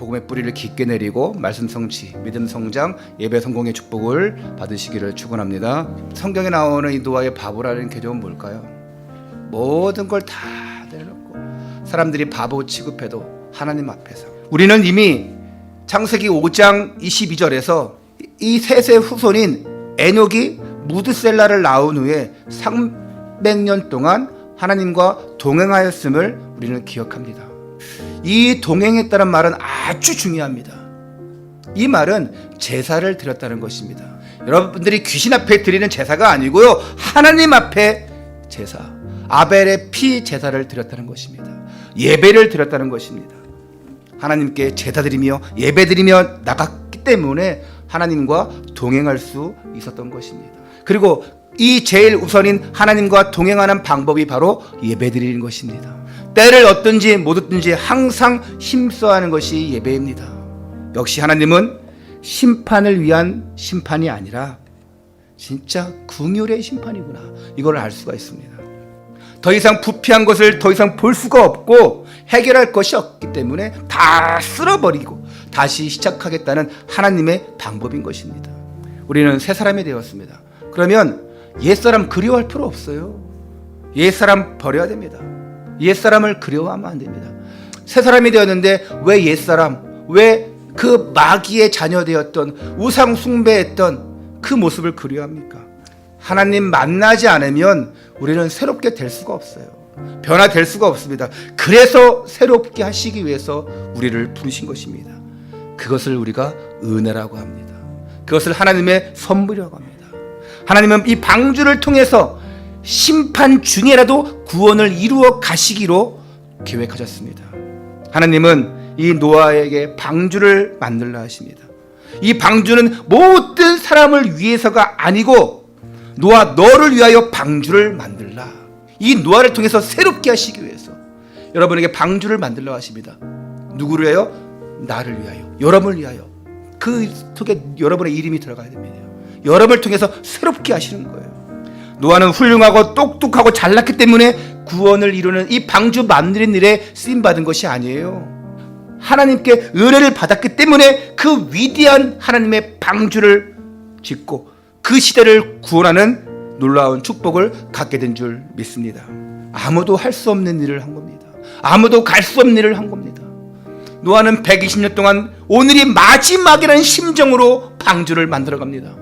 복음의 뿌리를 깊게 내리고 말씀 성취, 믿음 성장, 예배 성공의 축복을 받으시기를 축원합니다. 성경에 나오는 이 노아의 바보라는 개념은 뭘까요? 모든 걸 다 내려놓고 사람들이 바보 취급해도 하나님 앞에서 우리는 이미 창세기 5장 22절에서 이 셋의 후손인 에녹이 무드셀라를 낳은 후에 300년 동안 하나님과 동행하였음을 우리는 기억합니다. 이 동행했다는 말은 아주 중요합니다. 이 말은 제사를 드렸다는 것입니다. 여러분들이 귀신 앞에 드리는 제사가 아니고요. 하나님 앞에 제사. 아벨의 피 제사를 드렸다는 것입니다. 예배를 드렸다는 것입니다. 하나님께 제사 드리며 예배 드리며 나갔기 때문에 하나님과 동행할 수 있었던 것입니다. 그리고 이 제일 우선인 하나님과 동행하는 방법이 바로 예배 드리는 것입니다. 때를 얻든지 못 얻든지 항상 힘써하는 것이 예배입니다. 역시 하나님은 심판을 위한 심판이 아니라 진짜 긍휼의 심판이구나. 이걸 알 수가 있습니다. 더 이상 부패한 것을 더 이상 볼 수가 없고 해결할 것이 없기 때문에 다 쓸어버리고 다시 시작하겠다는 하나님의 방법인 것입니다. 우리는 새 사람이 되었습니다. 그러면 옛사람 그리워할 필요 없어요. 옛사람 버려야 됩니다. 옛사람을 그리워하면 안 됩니다. 새 사람이 되었는데 왜 옛사람, 왜 그 마귀의 자녀 되었던 우상 숭배했던 그 모습을 그리워합니까? 하나님 만나지 않으면 우리는 새롭게 될 수가 없어요. 변화될 수가 없습니다. 그래서 새롭게 하시기 위해서 우리를 부르신 것입니다. 그것을 우리가 은혜라고 합니다. 그것을 하나님의 선물이라고 합니다. 하나님은 이 방주를 통해서 심판 중에라도 구원을 이루어 가시기로 계획하셨습니다. 하나님은 이 노아에게 방주를 만들라 하십니다. 이 방주는 모든 사람을 위해서가 아니고 노아 너를 위하여 방주를 만들라. 이 노아를 통해서 새롭게 하시기 위해서 여러분에게 방주를 만들라 하십니다. 누구를 위하여? 나를 위하여. 여러분을 위하여. 그 속에 여러분의 이름이 들어가야 됩니다. 여러분을 통해서 새롭게 하시는 거예요. 노아는 훌륭하고 똑똑하고 잘났기 때문에 구원을 이루는 이 방주 만드는 일에 쓰임 받은 것이 아니에요. 하나님께 은혜를 받았기 때문에 그 위대한 하나님의 방주를 짓고 그 시대를 구원하는 놀라운 축복을 갖게 된 줄 믿습니다. 아무도 할 수 없는 일을 한 겁니다. 아무도 갈 수 없는 일을 한 겁니다. 노아는 120년 동안 오늘이 마지막이라는 심정으로 방주를 만들어 갑니다.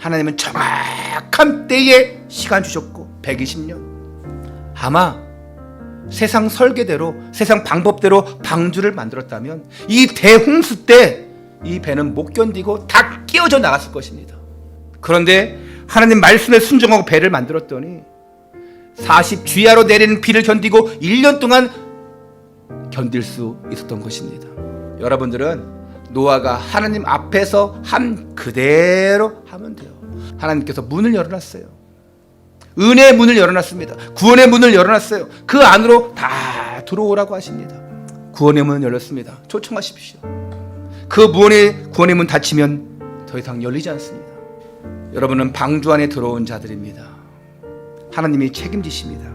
하나님은 정확한 때에 시간 주셨고 120년. 아마 세상 설계대로 세상 방법대로 방주를 만들었다면 이 대홍수 때 이 배는 못 견디고 다 끼어져 나갔을 것입니다. 그런데 하나님 말씀에 순종하고 배를 만들었더니 40 주야로 내리는 비를 견디고 1년 동안 견딜 수 있었던 것입니다. 여러분들은 노아가 하나님 앞에서 한 그대로 하면 돼요. 하나님께서 문을 열어놨어요. 은혜의 문을 열어놨습니다. 구원의 문을 열어놨어요. 그 안으로 다 들어오라고 하십니다. 구원의 문은 열렸습니다. 초청하십시오. 그 문의 구원의 문 닫히면 더 이상 열리지 않습니다. 여러분은 방주 안에 들어온 자들입니다. 하나님이 책임지십니다.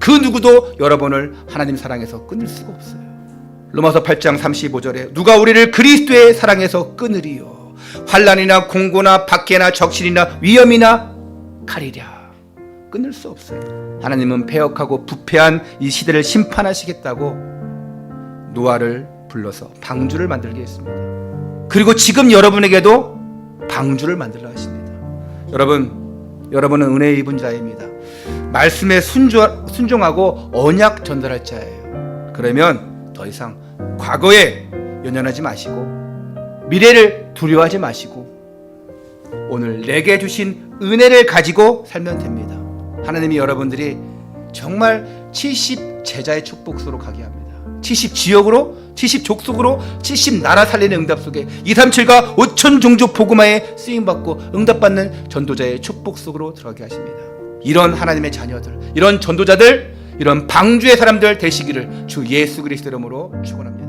그 누구도 여러분을 하나님 사랑에서 끊을 수가 없어요. 로마서 8장 35절에 누가 우리를 그리스도의 사랑에서 끊으리요 환란이나 공고나 박해나 적신이나 위험이나 칼이랴 끊을 수 없어요. 하나님은 폐역하고 부패한 이 시대를 심판하시겠다고 노아를 불러서 방주를 만들게 했습니다. 그리고 지금 여러분에게도 방주를 만들라 하십니다. 여러분, 여러분은 은혜 입은 자입니다. 말씀에 순종하고 언약 전달할 자예요. 그러면 더 이상 과거에 연연하지 마시고 미래를 두려워하지 마시고 오늘 내게 주신 은혜를 가지고 살면 됩니다. 하나님이 여러분들이 정말 70 제자의 축복으로 가게 합니다. 70 지역으로, 70 족속으로, 70 나라 살리는 응답 속에 237과 5천 종족 복음화에 쓰임 받고 응답 받는 전도자의 축복 속으로 들어가게 하십니다. 이런 하나님의 자녀들, 이런 전도자들, 이런 방주의 사람들 되시기를 주 예수 그리스도 이름으로 축원합니다.